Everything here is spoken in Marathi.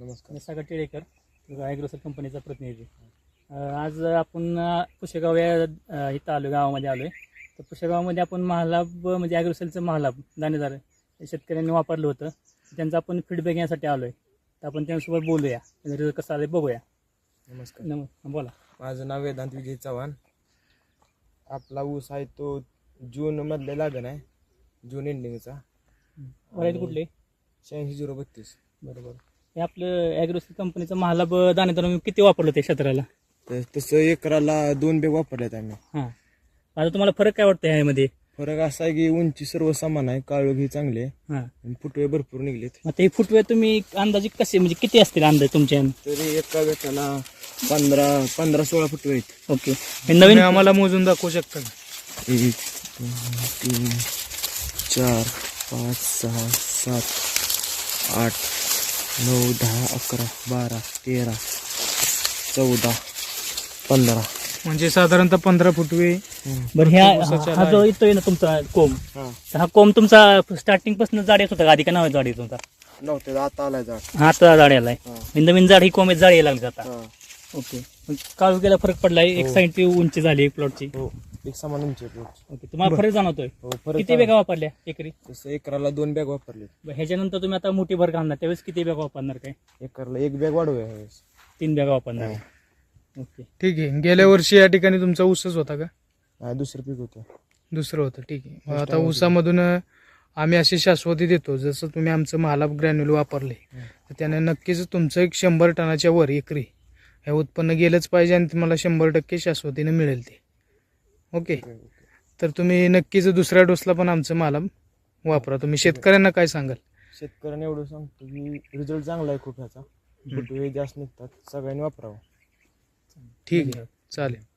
नमस्कार. मी सागर टिळेकर ॲग्रोसर कंपनीचा प्रतिनिधी. आज आपण पुशेगाव या इथं आलो गावामध्ये आलो आहे तर पुशेगावामध्ये आपण महालाभ म्हणजे ॲग्रोसेलचं महालाभ दाणेदार शेतकऱ्यांनी वापरलं होतं. त्यांचा आपण फीडबॅक घेण्यासाठी आलो आहे तर आपण त्यांच्यासोबत बोलूया. रिझल्ट कसा आलं बघूया. नमस्कार. नम बोला. माझं नाव वेदांत विजय चव्हाण. आपला ऊस आहे तो जून मधले लागण आहे. जून एंडिंगचा व्हरायटी कुठली? शहाऐंशी झिरो बत्तीस. बरोबर. हे आपलं ॲग्रोसेल कंपनीचं महालाभ दाणेदार मी किती वापरलं ते क्षेत्राला? तर तसं एकराला दोन बेग वापरलेत आम्ही. हां. आता तुम्हाला फरक काय वाटतं ह्यामध्ये? फरक असा आहे की उंची सर्व समान आहे काळोख ही चांगली आहे हां. आणि फुटवे भरपूर निघलेत. आता हे फुटवे तुम्ही अंदाजे कसे म्हणजे किती असतील अंदाज तुमच्या तरी एका वेटाला पंधरा पंधरा सोळा फुटवे आहेत. ओके. हे नवीन आम्हाला मोजून दाखवू शकता का एक दोन तीन चार पाच सहा सात आठ नऊ दहा अकरा बारा तेरा चौदा पंधरा. म्हणजे साधारणतः पंधरा फुटवे बरं ह्या हा जो येतोय ना तुमचा कोंब हा. तर हा कोंब तुमचा स्टार्टिंगपासून जाड येत होता का? आधी का नव्हे जाड येत होता? नव्हते आता आलाय झाड हा आता जाड यायलाय. हा. नवीन जाड ही कोंब जाड यायला लागली आता. हा. ओके. काळू गेला फरक पडलाय एक हो. साईडची उंची झाली एक प्लॉटची हो. एक समान उंची आहे. ओके तुम्हाला फरक जाणवतोय? हो फरक किती बेगा वापरल्या एकरी? तसं एकराला दोन बॅग वापरले. बरं, ह्याच्यानंतर तुम्ही आता मोठी भर घालणार त्यावेळेस किती बॅग वापरणार काय? एकरला एक बॅग वाढवूया ह्यावेळेस. तीन बॅगा वापरणार. हो. ओके. ठीक आहे गेल्या वर्षी या ठिकाणी तुमचा ऊसच होता का? हा, दुसरं पीक होतं. दुसरं होतं ठीक आहे. मग आता. ऊसामधून अं, आम्ही अशी शाश्वती देतो जसं तुम्ही आमचं महालाभ ग्रॅन्युल वापरले तर त्याने नक्कीच तुमचं एक शंभर टनाच्या वर एकरी हे उत्पन्न गेलंच पाहिजे आणि तुम्हाला शंभर टक्के शाश्वतीने मिळेल ते. ओके. तर तुम्ही नक्कीच दुसऱ्या डोसला पण आमचं महालाभ वापरा. तुम्ही शेतकऱ्यांना काय सांगाल? शेतकऱ्यांना एवढं सांगतो की रिझल्ट चांगला आहे खूप ह्याचा. जास्त निघतात. सगळ्यांनी वापरावं. ठीक आहे. चालेल.